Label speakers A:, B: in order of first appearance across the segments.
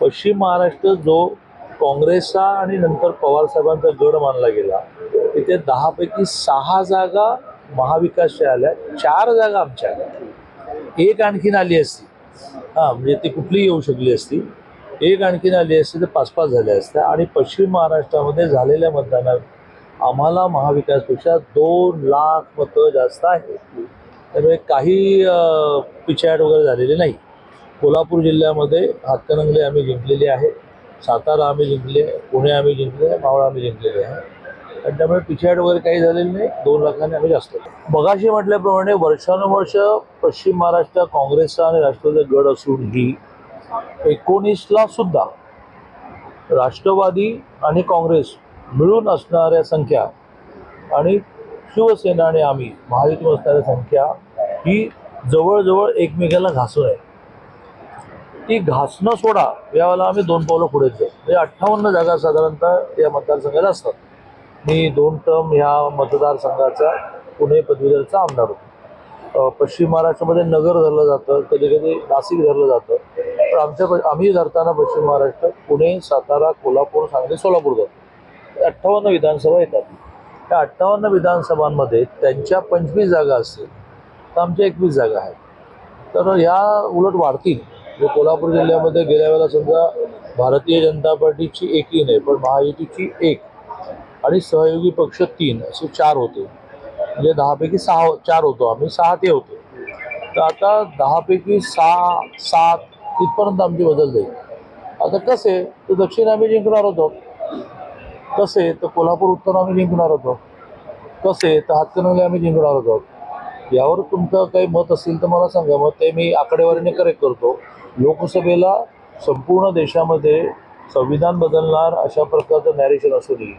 A: पश्चिम महाराष्ट्र जो काँग्रेसचा आणि नंतर पवारसाहेबांचा गड मानला गेला तिथे दहापैकी सहा जागा महाविकासच्या आल्या चार जागा आमच्या आल्या. एक आणखीन आली असती. हां म्हणजे ती कुठली येऊ शकली असती. एक आणखीन आली असती तर पाच पाच झाल्या असत्या. आणि पश्चिम महाराष्ट्रामध्ये झालेल्या मतदानात आम्हाला महाविकासपेक्षा दोन लाख मतं जास्त आहेत. त्यामुळे काही पिछाड वगैरे झालेली नाही. कोल्हापूर जिल्ह्यामध्ये हातकणंगले आम्ही जिंकलेली आहे. सातारा आम्ही जिंकले आहे पुणे आम्ही जिंकले आहे मावळ आम्ही जिंकलेले आहे. आणि त्यामुळे पिछाट वगैरे काही झालेलं नाही. दोन लाखांनी आम्ही जास्त मगाशी म्हटल्याप्रमाणे वर्षानुवर्ष पश्चिम महाराष्ट्र काँग्रेसचा आणि राष्ट्रवादीचा गड असूनही एकोणीसला सुद्धा राष्ट्रवादी आणि काँग्रेस मिळून असणाऱ्या संख्या आणि शिवसेना आणि आम्ही महायुतीमध्ये असणाऱ्या संख्या ही जवळजवळ एकमेकाला घासून आहे. ती घासणं सोडा यावेळेला आम्ही दोन पावलं पुढे जाऊ म्हणजे अठ्ठावन्न जागा साधारणतः या मतदारसंघाला असतात. मी दोन टर्म ह्या मतदारसंघाचा पुणे पदवीधरचा आमदार होतो. पश्चिम महाराष्ट्रामध्ये नगर धरलं जातं कधी कधी नाशिक धरलं जातं. पण आमच्या प- आम्ही धरताना पश्चिम महाराष्ट्र पुणे सातारा कोल्हापूर सांगली सोलापूर जातो म्हणजे अठ्ठावन्न विधानसभा येतात. त्या अठ्ठावन्न विधानसभांमध्ये त्यांच्या पंचवीस जागा असतील तर आमच्या एकवीस जागा आहेत. तर ह्या उलट वाढतील. म्हणजे कोल्हापूर जिल्ह्यामध्ये गेल्या वेळेला समजा भारतीय जनता पार्टीची एकही नाही पण महायुतीची एक आणि सहयोगी पक्ष तीन असे चार होते. म्हणजे दहापैकी सहा चार होतो आम्ही सहा ते होतो. तर आता दहापैकी सहा सात तिथपर्यंत आमची बदल जाईल आता कसे तर दक्षिण आम्ही जिंकणार होतो. कसे तर कोल्हापूर उत्तर आम्ही जिंकणार होतो. कसे तर हातकणंगले आम्ही जिंकणार होतो. यावर तुमचं काही मत असेल तर मला सांगा. मग ते मी आकडेवारीने करेक्ट करतो. लोकसभेला संपूर्ण देशामध्ये संविधान बदलणार अशा प्रकारचं नॅरेशन असू नये.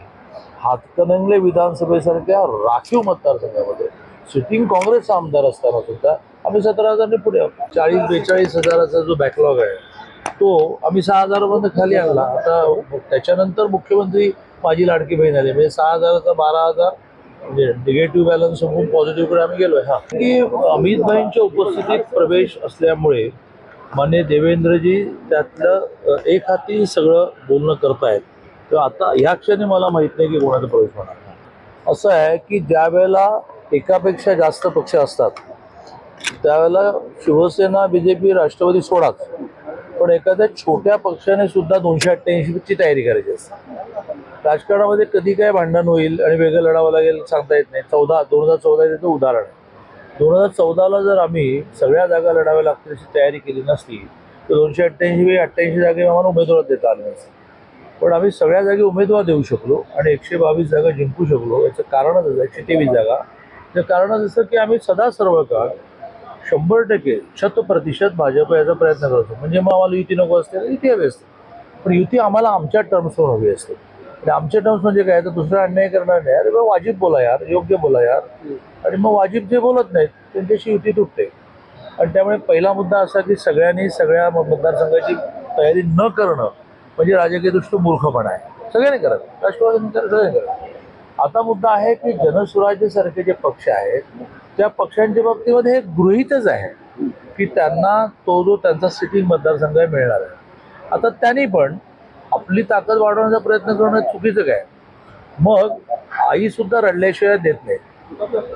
A: हातकणंगले विधानसभेसारख्या राखीव मतदारसंघामध्ये सिटिंग काँग्रेसचा आमदार असताना सुद्धा आम्ही सतरा हजारने पुढे आहोत. चाळीस बेचाळीस हजाराचा जो बॅकलॉग आहे तो आम्ही सहा हजारापर्यंत खाली आणला. आता त्याच्यानंतर मुख्यमंत्री माझी लाडकी बहीण आली. म्हणजे सहा हजाराचा बारा हजार म्हणजे निगेटिव्ह बॅलन्स होऊन पॉझिटिव्हकडे आम्ही गेलोय हा. की अमित भाईंच्या उपस्थितीत प्रवेश असल्यामुळे मान्य देवेंद्रजी त्यातलं एक हाती सगळं बोलणं करतायत. तर आता ह्या क्षणी मला माहीत नाही की कोणाचा प्रवेश होणार. असं आहे की ज्या वेळेला एकापेक्षा जास्त पक्ष असतात त्यावेळेला Shiv Sena B J P Rashtrawadi सोडाच. पण एखाद्या छोट्या पक्षाने सुद्धा दोनशे अठ्ठ्याऐंशीची तयारी करायची असते. राजकारणामध्ये कधी काय भांडण होईल आणि वेगळं लढावं लागेल सांगता येत नाही. चौदा दोन हजार चौदा त्याचं उदाहरण आहे. दोन हजार चौदाला जर आम्ही सगळ्या जागा लढाव्या लागतील अशी तयारी केली नसती तर दोनशे अठ्ठ्याऐंशी अठ्ठ्याऐंशी जागे आम्हाला उमेदवार देता आले नसते. पण आम्ही सगळ्या जागी उमेदवार देऊ शकलो आणि एकशे बावीस जागा जिंकू शकलो याचं कारणच असं एकशे तेवीस जागा. ते कारणच असं की आम्ही सदा सर्व काळ शंभर टक्के शत प्रतिशत भाजप याचा प्रयत्न करतो. म्हणजे मग आम्हाला युती नको असते तर युती हवी असते. पण युती आम्हाला आमच्या टर्म्सवर हवी असते. आमचे टर्म्स म्हणजे काय? तर दुसरा अन्याय करणार नाही. अरे बाबा वाजिब बोला यार. योग्य बोला यार. आणि मग वाजिब जे बोलत नाहीत त्यांच्याशी युती तुटते. आणि त्यामुळे पहिला मुद्दा असा की सगळ्यांनी सगळ्या मतदारसंघाची तयारी न करणं म्हणजे राजकीय राजकीयदृष्ट्या मूर्खपणा आहे. सगळ्यांनी करत राष्ट्रवादी करत सगळ्यांनी करत आता मुद्दा आहे की जनसुराज्यसारखे जे पक्ष आहेत त्या पक्षांच्या बाबतीमध्ये हे गृहीतच आहे की त्यांना तो जो त्यांचा सिटिंग मतदारसंघ मिळणार आहे. आता त्यांनी पण आपली ताकद वाढवण्याचा प्रयत्न करणं चुकीचं काय? मग आई सुद्धा रडल्याशिवाय देत नाही.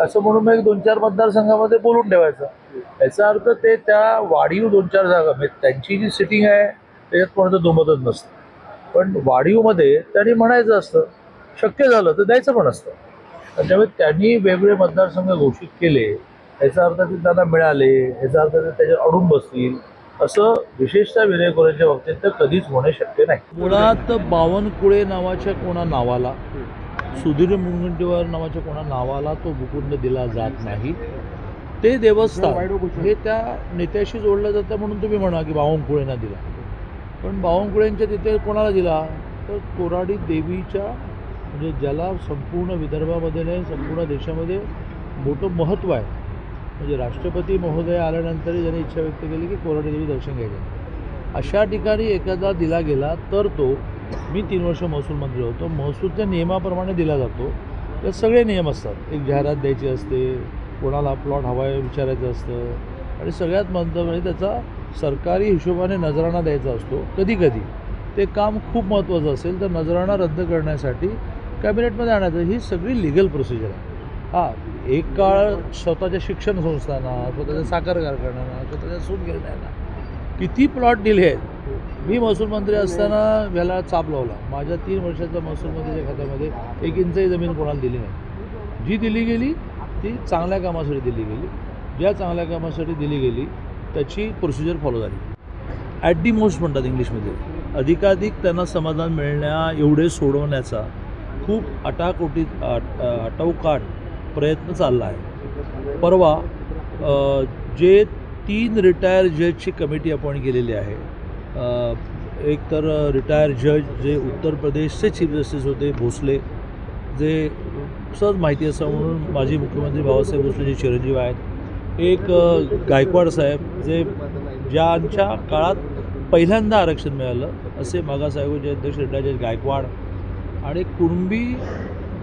A: असं म्हणून मग एक दोन चार मतदारसंघामध्ये बोलून ठेवायचं. याचा अर्थ ते त्या वाढीव दोन चार जागा म्हणजे त्यांची जी सिटिंग आहे त्याच्यात कोणाचं दुमतच नसतं. पण वाढीवमध्ये त्यांनी म्हणायचं असतं शक्य झालं तर द्यायचं पण असतं. आणि त्यामुळे त्यांनी वेगवेगळे मतदारसंघ घोषित केले. याचा अर्थ ते त्यांना मिळाले याचा अर्थ ते त्याच्यावर अडून बसतील. असं विशेषतः विनय कोरेच्या बाबतीत तर कधीच होणे शक्य नाही. मुळात बावनकुळे नावाच्या कोणा नावाला सुधीर मुनगंटीवार नावाच्या कोणा नावाला तो भूखंड दिला जात नाही. ते देवस्थान हे त्या नेत्याशी जोडलं जातं म्हणून तुम्ही म्हणा की बावनकुळेंना दिला. पण बावनकुळेंच्या तिथे कोणाला दिला? तर कोराडी देवीच्या म्हणजे ज्याला संपूर्ण विदर्भामध्ये नाही संपूर्ण देशामध्ये मोठं महत्त्व आहे. म्हणजे राष्ट्रपती महोदय आल्यानंतरही ज्यांनी इच्छा व्यक्त केली की कोराडी देवी दर्शन घ्यायचं. अशा ठिकाणी एखादा दिला गेला तर तो मी तीन वर्ष महसूल मंत्री होतो महसूलच्या नियमाप्रमाणे दिला जातो. तर सगळे नियम असतात. एक जाहिरात द्यायची असते कोणाला प्लॉट हवा आहे विचारायचं असतं आणि सगळ्यात महत्त्वाचं म्हणजे त्याचा सरकारी हिशोबाने नजराणा द्यायचा असतो. कधी कधी ते काम खूप महत्त्वाचं असेल तर नजराणा रद्द करण्यासाठी कॅबिनेटमध्ये आणायचं. ही सगळी लिगल प्रोसिजर आहे. हां एक काळ स्वतःच्या शिक्षण संस्थांना स्वतःच्या साखर कारखान्यांना स्वतःच्या सूत गिरण्यांना किती प्लॉट दिले आहेत? मी महसूल मंत्री असताना याला चाप लावला. माझ्या तीन वर्षाच्या महसूल मंत्रीच्या खात्यामध्ये एक इंचही जमीन कोणाला दिली नाही. जी दिली गेली ती चांगल्या कामासाठी दिली गेली. ज्या चांगल्या कामासाठी दिली गेली त्याची प्रोसिजर फॉलो झाली. ॲट दी मोस्ट म्हणतात इंग्लिशमध्ये. अधिकाधिक त्यांना समाधान मिळण्या एवढे सोडवण्याचा खूप अटाकोटी आट- आटवकाट प्रयत्न चालला आहे. परवा जे तीन रिटायर जजची कमिटी अपॉइंट केलेली आहे. एक तर रिटायर जज जे उत्तर प्रदेशचे चीफ जस्टिस होते भोसले जे सहज माहिती असं म्हणून माजी मुख्यमंत्री बाबासाहेब भोसले जे चिरंजीव आहेत. एक गायकवाड साहेब जे ज्यांच्या काळात पहिल्यांदा आरक्षण मिळालं असे मागासाहेब जे अध्यक्ष रिटायर जज गायकवाड आणि कुणबी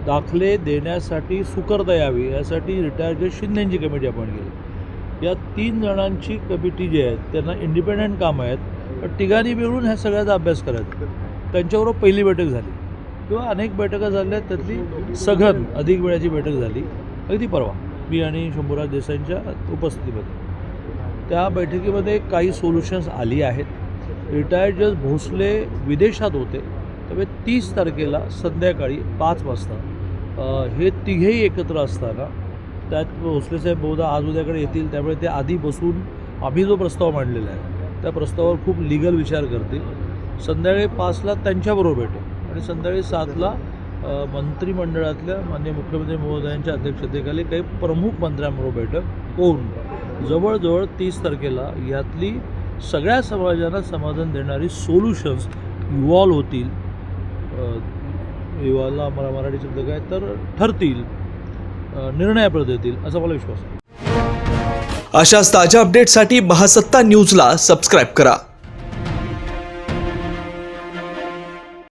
A: दाखले देण्यासाठी सुकरता यावी यासाठी रिटायर्ड जज शिंदेची कमिटी आपण केली. या तीन जणांची कमिटी जी आहेत त्यांना इंडिपेंडंट कामं आहेत. पण तिघांनी मिळून ह्या सगळ्याचा अभ्यास करायचा. त्यांच्याबरोबर पहिली बैठक झाली. किंवा अनेक बैठका झाल्या त्यातली सघन अधिक वेळाची बैठक झाली. अगदी परवा मी आणि शंभूराज देसाईंच्या उपस्थितीमध्ये. त्या बैठकीमध्ये काही सोल्युशन्स आली आहेत. रिटायर्ड जज भोसले विदेशात होते. त्यामुळे तीस तारखेला संध्याकाळी पाच वाजता हे तिघेही एकत्र असताना त्यात भोसले साहेब बहुधा आज उद्याकडे येतील त्यामुळे ते आधी बसून आम्ही जो प्रस्ताव मांडलेला आहे त्या प्रस्तावावर खूप लिगल विचार करतील. संध्याकाळी पाचला त्यांच्याबरोबर भेटेल आणि संध्याकाळी सातला मंत्रिमंडळातल्या माननीय मुख्यमंत्री महोदयांच्या अध्यक्षतेखाली काही प्रमुख मंत्र्यांबरोबर बैठक होऊन जवळजवळ तीस तारखेला यातली सगळ्या समाजाला समाधान देणारी सोल्युशन्स इव्हॉल्व होतील. युवाला मला मराठी शब्द काय तर ठरतील अ, येतील असा मला विश्वास आहे.
B: अशाच ताज्या अपडेटसाठी महासत्ता न्यूजला सबस्क्राईब करा.